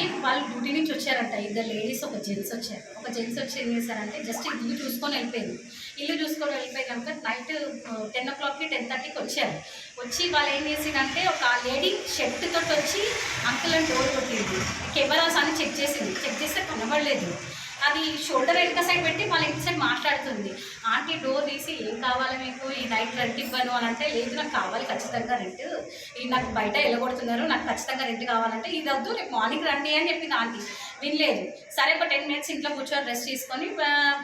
ఈ వాళ్ళు డ్యూటీ నుంచి వచ్చారంట. ఇద్దరు లేడీస్ ఒక జెంట్స్ వచ్చారు. ఒక జెంట్స్ వచ్చి ఏం చేశారంటే జస్ట్ ఇల్లు చూసుకొని వెళ్ళిపోయింది. ఇల్లు చూసుకొని వెళ్ళిపోయి కనుక నైట్ టెన్ ఓ క్లాక్కి టెన్ థర్టీకి వచ్చారు. వచ్చి వాళ్ళు ఏం చేసిందంటే ఒక లేడీ షర్ట్ తోటి వచ్చి అంకుల్ అని డోర్ కొట్టింది. కెమెరాస్ అని చెక్ చేసింది. చెక్ చేస్తే కనబడలేదు. అది షోల్డర్ వెనక సైడ్ పెట్టి మళ్ళీ ఇంటి సైడ్ మాట్లాడుతుంది. ఆంటీ డోర్ తీసి ఏం కావాలి మీకు? ఈ నైట్ రెంట్ ఇవ్వను అని అంటే లేదు నాకు కావాలి ఖచ్చితంగా రెంట్ ఈ నాకు బయట వెళ్ళగొడుతున్నారు నాకు ఖచ్చితంగా రెంట్ కావాలంటే ఇది వద్దు రేపు మార్నింగ్ రండి అని చెప్పింది ఆంటీ. వినలేదు. సరే ఒక టెన్ మినిట్స్ ఇంట్లో కూర్చొని రెస్ట్ తీసుకొని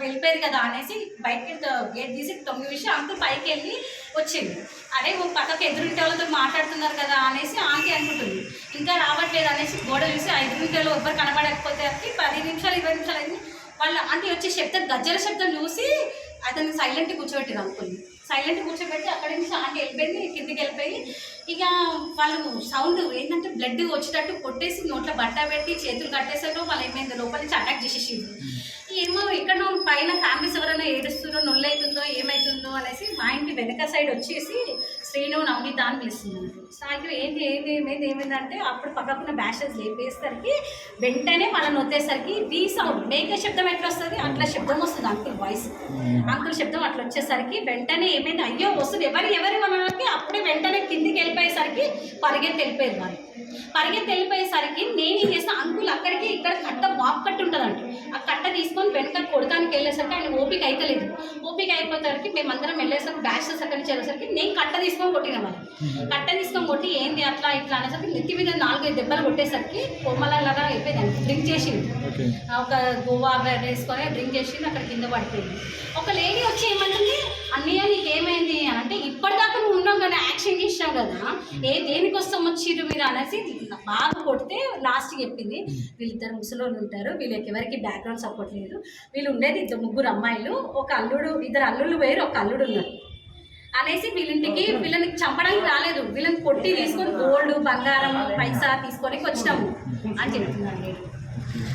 వెళ్ళిపోయారు కదా అనేసి బయటకి గేట్ తీసి తొమ్మిది విషయం అంకుల్ పైకి వెళ్ళి వచ్చింది. అరే ఓ పక్కకి ఎదురింటి వాళ్ళతో మాట్లాడుతున్నారు కదా అనేసి ఆంటీ అనుకుంటుంది. ఇంకా రావట్లేదు అనేసి గోడ చూసి ఐదు నిమిషాలు ఎవ్వరు కనబడకపోతే పది నిమిషాలు ఇరవై నిమిషాలు అయింది. వాళ్ళ ఆంటీ వచ్చే శబ్దం గజ్జల శబ్దం చూసి అతను సైలెంట్ కూర్చోబెట్టింది అనుకుంది సైలెంట్ కూర్చోబెట్టి అక్కడి నుంచి ఆంటీ వెళ్ళిపోయింది కిందికి వెళ్ళిపోయి ఇక వాళ్ళు సౌండ్ ఏంటంటే బ్లడ్ వచ్చేటట్టు కొట్టేసి నోట్లో బట్ట పెట్టి చేతులు కట్టేసారు వాళ్ళు ఏమైంది? లోపల నుంచి అటాక్ చేసేసింది ఏమో ఇక్కడ పైన ఫ్యామిలీస్ ఎవరైనా ఏడుస్తున్నారో నొల్లైతుందో ఏమవుతుందో అనేసి మా ఇంటి వెనక సైడ్ వచ్చేసి శ్రీను నవనీత అని పిలుస్తుంది. సాయంత్రం ఏంటి ఏంటి ఏమైంది ఏమైందంటే అప్పుడు పక్కకున్న బ్యాషెస్ లేపేసరికి వెంటనే వాళ్ళని వచ్చేసరికి రీ సౌండ్. మేక శబ్దం ఎట్లా వస్తుంది? అట్లా శబ్దం వస్తుంది అంకుల్ వాయిస్. అంకుల్ శబ్దం అట్లా వచ్చేసరికి వెంటనే ఏమైంది? అయ్యో వస్తుంది. ఎవరు ఎవరు మనకి అప్పుడే వెంటనే కిందికి వెళ్ళిపోయేసరికి పరిగెత్తి వెళ్ళిపోయేది వాళ్ళు. పరిగెత్తి వెళ్ళిపోయేసరికి నేను ఏం చేసిన అంకుల్ అక్కడికి ఇక్కడ కట్ట బాబు కట్ట ఉంటుందంట ఆ కట్ట తీసుకొని వెనక కొడతానికి వెళ్ళేసరికి ఆయన ఓపిక అయితలేదు. ఓపిక అయిపోయేసరికి మేమందరం వెళ్ళేసరికి బ్యాచెస్ అక్కడి నుంచి వెళ్ళేసరికి నేను కట్ట తీసుకొని కొట్టిన వాళ్ళు కట్ట తీసుకొని కొట్టి ఏంది అట్లా ఇట్లా అనేసరికి నెత్తి మీద నాలుగైదు దెబ్బలు కొట్టేసరికి కొమ్మలలాగా అయిపోయింది. డ్రింక్ చేసింది ఒక గోవా వేసుకొని డ్రింక్ చేసి అక్కడ కింద పడిపోయింది ఒక లేడీ వచ్చి ఏమంటుంది అన్నయ్య నీకేమైంది? అని అంటే ఇప్పటిదాకా నువ్వు ఉన్నాం కదా యాక్షన్ చేసినావు కదా. ఏ దేనికోసం వచ్చిర్రు మీరు? అనేసి బాగా కొడితే లాస్ట్ చెప్పింది. వీళ్ళిద్దరు ముసలోళ్ళు ఉంటారు. వీళ్ళకి ఎవరికి బ్యాక్గ్రౌండ్ సపోర్ట్ లేదు. వీళ్ళు ఉండేది ఇద్దరు ముగ్గురు అమ్మాయిలు. ఒక అల్లుడు ఇద్దరు అల్లుళ్ళు వేరు ఒక అల్లుడు ఉన్నారు అనేసి వీళ్ళింటికి వీళ్ళని చంపడానికి రాలేదు. వీళ్ళని కొట్టి తీసుకొని గోల్డ్ బంగారం పైసా తీసుకొని వచ్చినాము అని చెప్తున్నాను నేను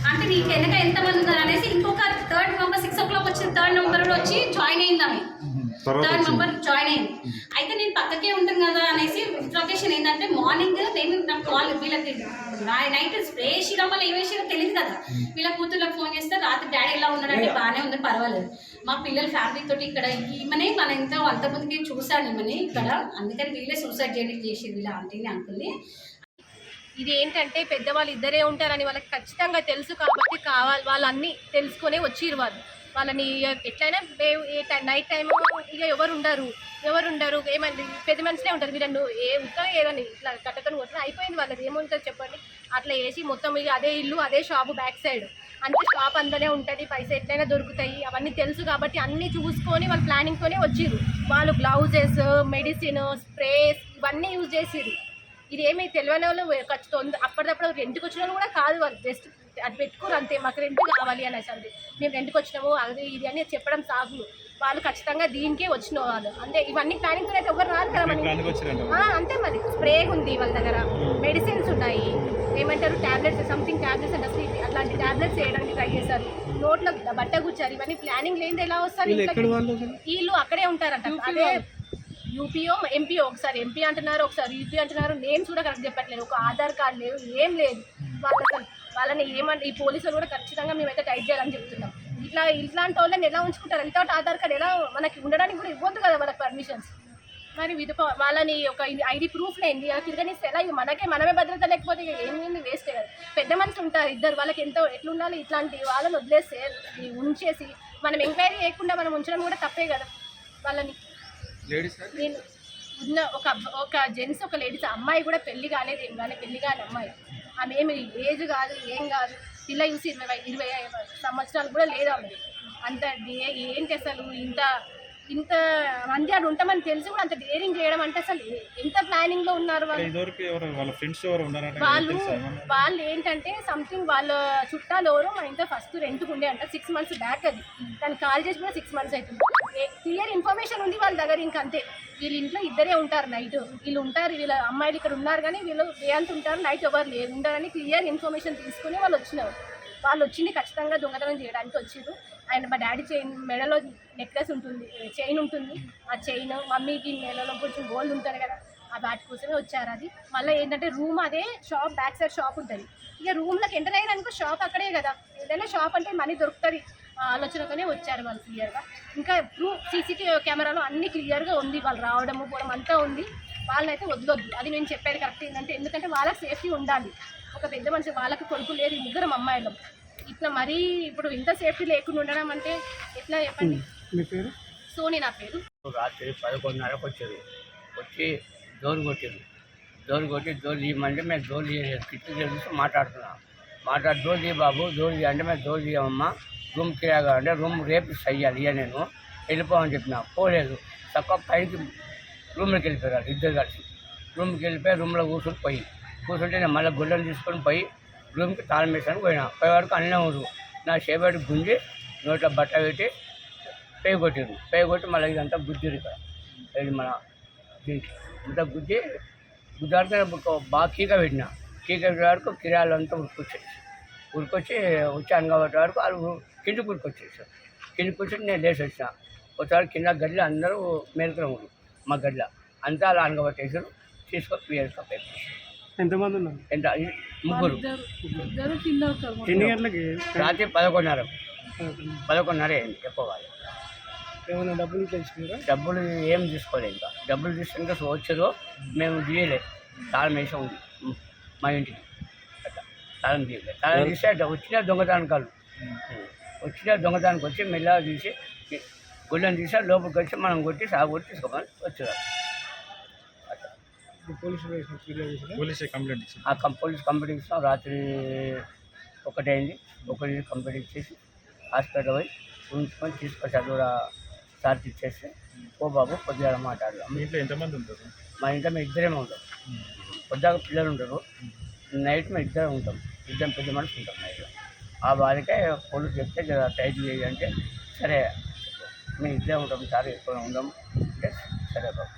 అంటే నీకు వెనక ఎంతమంది ఉన్నారు అనేసి ఇంకొక third member six o'clock వచ్చిన థర్డ్ నెంబర్ వచ్చి జాయిన్ అయింది వచ్చింది. మెంబర్ జాయిన్ అయింది. అయితే నేను పక్కకే ఉంటాను కదా అనేసి ఇన్ఫర్మేషన్ ఏంటంటే మార్నింగ్ నేను నాకు కాల్ వీళ్ళకి నైట్ స్ప్రే వేసినా మళ్ళీ ఏం వేసినా తెలియదు కదా. వీళ్ళ కూతుర్లకు ఫోన్ చేస్తే రాత్రి డాడీ ఎలా ఉన్నాడంటే బాగానే ఉంది పర్వాలేదు. మా పిల్లల ఫ్యామిలీ తోటి ఇక్కడ ఈమెనే మన ఇంత అంతమందికి చూశాను ఈమెని ఇక్కడ. అందుకని వీళ్ళే సూసైడ్ చేయడం చేసి వీళ్ళ ఆంటీని అంకుల్ని ఇది ఏంటంటే పెద్దవాళ్ళు ఇద్దరే ఉంటారని వాళ్ళకి ఖచ్చితంగా తెలుసు కాబట్టి కావాలి వాళ్ళు అన్నీ తెలుసుకొనే వచ్చిర్రు వాళ్ళు. వాళ్ళని ఎట్లయినా ఏ టైం నైట్ టైం ఇక ఎవరు ఉండరు ఎవరు ఉండరు ఏమండి పెద్ద మనుషులే ఉంటారు వీళ్ళను. ఏ ఉత్తరం ఏదని ఇట్లా కట్టతను కొట్టడం అయిపోయింది వాళ్ళది. ఏముంటుంది చెప్పండి? అట్లా వేసి మొత్తం ఇక అదే ఇల్లు అదే షాపు బ్యాక్ సైడ్. అంతే షాప్ అందులోనే ఉంటుంది పైసా ఎట్లయినా దొరుకుతాయి. అవన్నీ తెలుసు కాబట్టి అన్నీ చూసుకొని వాళ్ళు ప్లానింగ్తోనే వచ్చిర్రు. వాళ్ళు గ్లౌజెస్ మెడిసిన్ స్ప్రేస్ ఇవన్నీ యూజ్ చేసిర్రు. ఇది ఏమీ తెలియని వాళ్ళు ఖర్చుతో అప్పటిదప్పుడు రెంట్కి వచ్చిన వాళ్ళు కూడా కాదు వాళ్ళు జస్ట్ అది పెట్టుకోరు అంతే మాకు రెంట్ కావాలి అనేసి అంతే. మేము రెంట్కి వచ్చినాము అది ఇది అని చెప్పడం సాగులు వాళ్ళు ఖచ్చితంగా దీనికే వచ్చిన వాళ్ళు. అంటే ఇవన్నీ ప్లానింగ్ అయితే ఎవరు రాదు కదా మనకి ప్లాన్కి వచ్చారంట ఆ, అంతే మరి. స్ప్రే ఉంది వాళ్ళ దగ్గర. మెడిసిన్స్ ఉన్నాయి. ఏమంటారు టాబ్లెట్స్ సంథింగ్ టాబ్లెట్స్ అంటే అసలు అట్లాంటి టాబ్లెట్స్ చేయడానికి ట్రై చేశారు నోట్లో బట్ట కూర్చారు ఇవన్నీ ప్లానింగ్ లేనిది ఎలా వస్తారు వీళ్ళు అసలు? అక్కడే ఉంటారంట. అదే యూపీఓ ఎంపీఓ ఒకసారి ఎంపీ అంటున్నారు ఒకసారి యూపీ అంటున్నారు. నేమ్స్ కూడా కరెక్ట్ చెప్పట్లేదు. ఒక ఆధార్ కార్డు లేవు ఏం లేదు. వాళ్ళు అసలు వాళ్ళని ఏమంటే ఈ పోలీసులు కూడా ఖచ్చితంగా మేమైతే టైట్ చేయాలని చెప్తున్నాం. ఇట్లా ఇట్లాంటి వాళ్ళని ఎలా ఉంచుకుంటారు? వితౌట్ ఆధార్ కార్డు ఎలా మనకి ఉండడానికి కూడా ఇవ్వద్దు కదా వాళ్ళకి పర్మిషన్స్ మరి విధ వాళ్ళని ఒక ఐడి ప్రూఫ్ లేని తిరగనిస్తే ఎలా మనకే మనమే భద్రత లేకపోతే ఏమి వేస్ట్ కదా. పెద్ద మనుషులు ఉంటారు ఇద్దరు వాళ్ళకి ఎంతో ఎట్లుండాలి ఇట్లాంటి వాళ్ళని వదిలేస్తే ఉంచేసి మనం ఎంక్వైరీ చేయకుండా మనం ఉంచడం కూడా తప్పే కదా వాళ్ళని. నేను ఉన్న ఒక ఒక జెంట్స్ ఒక లేడీస్ అమ్మాయి కూడా పెళ్ళి కాలేదు ఏం కానీ పెళ్ళి కాని అమ్మాయి. ఆమె ఏమి ఏజ్ కాదు ఏం కాదు. పిల్ల చూసి ఇరవై ఇరవై సంవత్సరాలు కూడా లేదు ఆమె. అంత ఏంటి అసలు ఇంత ఇంత మంది ఆడు ఉంటామని తెలిసి కూడా అంత డేరింగ్ చేయడం అంటే అసలు ఎంత ప్లానింగ్లో ఉన్నారు వాళ్ళు? వాళ్ళ ఫ్రెండ్స్ ఎవరు ఉన్నారంట వాళ్ళు తెలుసా ఏమన్నా? వాళ్ళు ఏంటంటే సంథింగ్ వాళ్ళ చుట్టాలు ఎవరో మన ఇంట్లో ఫస్ట్ రెంట్కి ఉండే అంట సిక్స్ మంత్స్ బ్యాక్ అది. దాన్ని కాల్ చేసి కూడా సిక్స్ మంత్స్ అవుతుంది. క్లియర్ ఇన్ఫర్మేషన్ ఉంది వాళ్ళ దగ్గర ఇంక అంతే. వీళ్ళ ఇంట్లో ఇద్దరే ఉంటారు నైట్ వీళ్ళు ఉంటారు వీళ్ళ అమ్మాయిలు ఇక్కడ ఉన్నారు కానీ వీళ్ళు డే అంత ఉంటారు నైట్ ఎవరు లేరు ఉండాలని క్లియర్ ఇన్ఫర్మేషన్ తీసుకుని వాళ్ళు వచ్చినారు. వాళ్ళు వచ్చింది ఖచ్చితంగా దొంగతనం చేయడానికి వచ్చారు ఆయన మా డాడీ చైన్ మెడలో నెక్లెస్ ఉంటుంది చైన్ ఉంటుంది. ఆ చైన్ మమ్మీకి మెడలో కొంచెం గోల్డ్ ఉంటుంది కదా ఆ వాటి కోసమే వచ్చారు అది. మళ్ళీ ఏంటంటే రూమ్ అదే షాప్ బ్యాక్ సైడ్ షాప్ ఉంటుంది. ఇక రూమ్లోకి ఎంటర్ అయ్యారనుకో షాప్ అక్కడే కదా. ఏదైనా షాప్ అంటే మనీ దొరుకుతుంది. ఆ ఆలోచనతోనే వచ్చారు వాళ్ళు క్లియర్గా. ఇంకా ప్రూఫ్ సీసీటీవీ కెమెరాలో అన్ని క్లియర్గా ఉంది. వాళ్ళు రావడము పోవడం అంతా ఉంది. వాళ్ళనైతే వదలొద్దు. అది నేను చెప్పేది కరెక్ట్ ఏంటంటే ఎందుకంటే వాళ్ళకి సేఫ్టీ ఉండాలి. ఒక పెద్ద మనిషి వాళ్ళకి కొడుకు లేదు ముగ్గురం అమ్మాయిలం. ఇట్లా మరీ ఇప్పుడు ఇంత సేఫ్టీ లేకుండా ఉండడం అంటే ఎట్లా చెప్పండి? మీ పేరు? సోని నా పేరు. రాత్రి పదకొండున్నరకు వచ్చారు. వచ్చి డోర్ కొట్టారు డోర్ కొట్టి డోర్ తీయమంటే మేము డోర్ తీయలేదు కిట్టు తెలిసి మాట్లాడుతున్నాం. మాట్లాడి డోర్ తీయ బాబు డోర్ తీయ అంటే మేము డోర్ తీయమమ్మా రూమ్ కిరాగా అంటే రూమ్ రేపు అయ్యాలి ఇక నేను. వెళ్ళిపోమని చెప్పిన. పోలేదు. తక్కువ పైకి రూమ్లోకి వెళ్ళిపోయారు ఇద్దరు కలిసి. రూమ్కి వెళ్ళిపోయి రూమ్లో కూర్చొని పోయి. కూర్చుంటే నేను మళ్ళీ గుడ్డలు తీసుకొని పోయి రూమ్కి తాళం వేసాను పోయినా. పోయే వరకు అన్నీ ఊరు. నా చేపట్టి గుంజి నోట్లో బట్ట పెట్టి పేగు కొట్టిరు పేగు కొట్టి మళ్ళీ ఇదంతా గుజ్జురు ఇక్కడ. ఇది మన దీనికి ఇంత గుజ్జి గుజ్జాడితే బాగా కీక పెట్టిన. కీక పెట్టే వరకు కిరాలు అంతా ఉరికొచ్చేసి ఉరికొచ్చి వచ్చాను కాబట్టి వరకు వాళ్ళు కిందికి ఉరికొచ్చేసారు కిందికి వచ్చి నేను లేచి వచ్చిన ఒకసారి కింద గడ్డి అందరూ మేలుకుని ఉన్నారు. మా గడ్డ. అంతా అలా అనగబట్టేసారు తీసుకొని పిఎస్ ఎంతమంది ఉన్నారు? ఎంత? ముగ్గురు. ఎన్ని గంటలకి? రాత్రి పదకొండున్నర. పదకొండున్నర అయింది. ఎక్కువ వాళ్ళు ఏమైనా డబ్బులు తెచ్చుకున్నారా డబ్బులు ఏం తీసుకోలేదు ఇంకా. డబ్బులు తీసుకుంటే వచ్చారో మేము తీయలే. తాళం వేసి ఉంది. మా ఇంటికి. తాళం తీయలేదు తాళం తీస్తే అట్లా వచ్చిన దొంగతనానికి కాదు. వచ్చిన దొంగతనానికి వచ్చి మెల్లగా తీసి గుళ్ళని తీసి లోపలికి వచ్చి మనం కొట్టి సాగు కొట్టి తీసుకోమని ఇచ్చింది. ఆ పోలీస్ కంప్లీట్ ఇస్తాం. రాత్రి ఒకటైంది. ఒకటి కంప్లీట్ ఇచ్చేసి హాస్పిటల్ పోయి ఉంచుకొని తీసుకొచ్చి అది కూడా సార్కి ఇచ్చేసి ఓ బాబు కొద్దిగా మాట్లాడదాం. మీ ఇంట్లో ఎంతమంది ఉంటారు? మా ఇంట్లో మేము ఇద్దరేమే ఉంటాం. పొద్దుగా పిల్లలు ఉంటారు. నైట్ మేము ఇద్దరే ఉంటాం. ఇద్దరం పెద్ద మనిషి ఉంటాం ఆ బాధకే పొలు చెప్తే టైట్ చేయండి సరే మేము ఇద్దరే ఉంటాం సార్ ఎక్కువ ఉందాం. అంటే సరే బాబు.